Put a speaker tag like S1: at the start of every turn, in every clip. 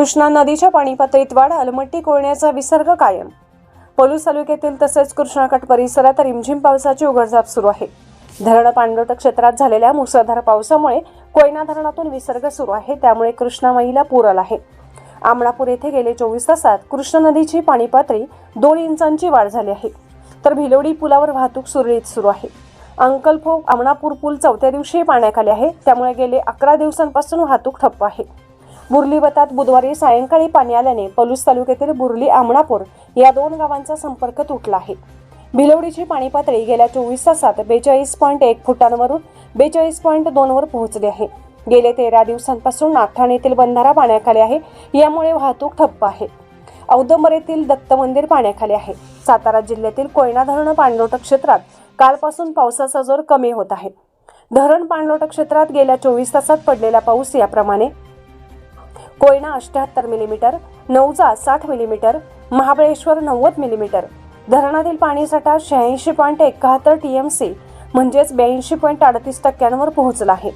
S1: कृष्णा नदीच्या पाणी पातळीत वाढ अलमट्टी कोळण्याचा विसर्ग कायम. पलूस तालुक्यातील तसेच कृष्णाकट परिसरात रिमझिम पावसाची उघडझाप सुरू आहे. धरण पाणलोट क्षेत्रात झालेल्या मुसळधार पावसामुळे कोयना धरणातून विसर्ग सुरू आहे त्यामुळे कृष्णामाईला पूर आला आहे. आमणापूर येथे गेले चोवीस तासात कृष्णा नदीची पाणी पातळी दोन इंचांची वाढ झाली आहे. तर भिलोडी पुलावर वाहतूक सुरळीत सुरू आहे. अंकलफोक आमणापूर पूल चौथ्या दिवशी पाण्याखाली आहे त्यामुळे गेले अकरा दिवसांपासून वाहतूक ठप्प आहे. बुर्ली वतात बुधवारी सायंकाळी पाणी आल्याने पलूस तालुक्यातील बुर्ली आमणापूर या दोन गावांचा संपर्क तुटला आहे. भिलवडीची पाणी पातळी गेल्या चोवीस तासात बेचाळीस पॉईंट एक फुटांवरून बेचाळीस पॉईंट दोनवर पोहोचली आहे. गेले तेरा दिवसांपासून नागठाण येथील बंधारा पाण्याखाली आहे यामुळे वाहतूक ठप्प आहे. औदंबर येथील दत्त मंदिर पाण्याखाली आहे. सातारा जिल्ह्यातील कोयना धरण पाणलोट क्षेत्रात कालपासून पावसाचा जोर कमी होत आहे. धरण पाणलोट क्षेत्रात गेल्या चोवीस तासात पडलेला पाऊस याप्रमाणे कोयना अष्ट्याहत्तर मिलीमीटर नौजा साठ मिलीमीटर महाबळेश्वर नव्वद मिलीमीटर. धरणातील पाणीसाठा शहाऐंशी पॉईंट एकाहत्तर टी एम सी म्हणजेच ब्याऐंशी पॉईंट अडतीस टक्क्यांवर पोहोचला आहे.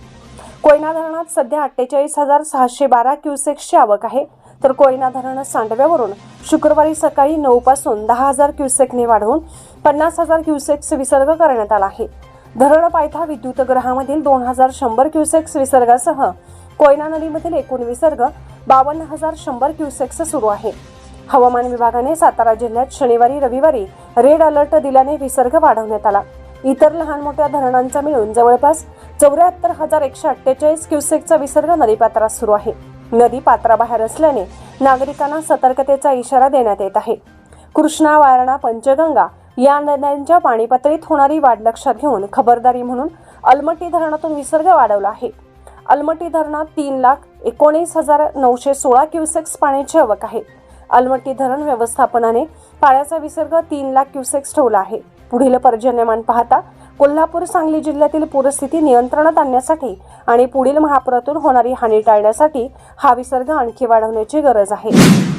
S1: कोयना धरणात सध्या अठ्ठेचाळीस हजार सहाशे बारा क्युसेक्सची आवक आहे. तर कोयना धरण सांडव्यावरून शुक्रवारी सकाळी नऊ पासून दहा हजार क्युसेकने वाढवून पन्नास हजार क्युसेक्स विसर्ग करण्यात आला आहे. धरण पायथा विद्युतगृहामधील दोन हजार शंभर क्युसेक्स विसर्गासह कोयना नदीमधील एकूण विसर्ग बावन्न हजार शंभर क्युसेक्स सुरू आहे. हवामान विभागाने सातारा जिल्ह्यात शनिवारी रविवारी रेड अलर्ट दिल्याने विसर्ग वाढवण्यात आला. इतर लहान मोठ्या धरणांचा मिळून जवळपास चौऱ्याहत्तर हजार एकशे अठ्ठेचाळीस क्युसेकचा विसर्ग नदीपात्रात सुरू आहे. नदी पात्राबाहेर असल्याने नागरिकांना सतर्कतेचा इशारा देण्यात येत आहे. कृष्णा वारणा पंचगंगा या नद्यांच्या पाणी पातळीत होणारी वाढ लक्षात घेऊन खबरदारी म्हणून अलमट्टी धरणातून विसर्ग वाढवला आहे. अलमटी धरणात तीन लाख एकोणीस हजार नऊशे सोळा क्युसेक्स पाण्याची आवक आहे. अलमट्टी धरण व्यवस्थापनाने पाण्याचा विसर्ग तीन लाख क्युसेक्स ठेवला आहे. पुढील पर्जन्यमान पाहता कोल्हापूर सांगली जिल्ह्यातील पूरस्थिती नियंत्रणात आणण्यासाठी आणि पुढील महापुरातून होणारी हानी टाळण्यासाठी हा विसर्ग आणखी वाढवण्याची गरज आहे.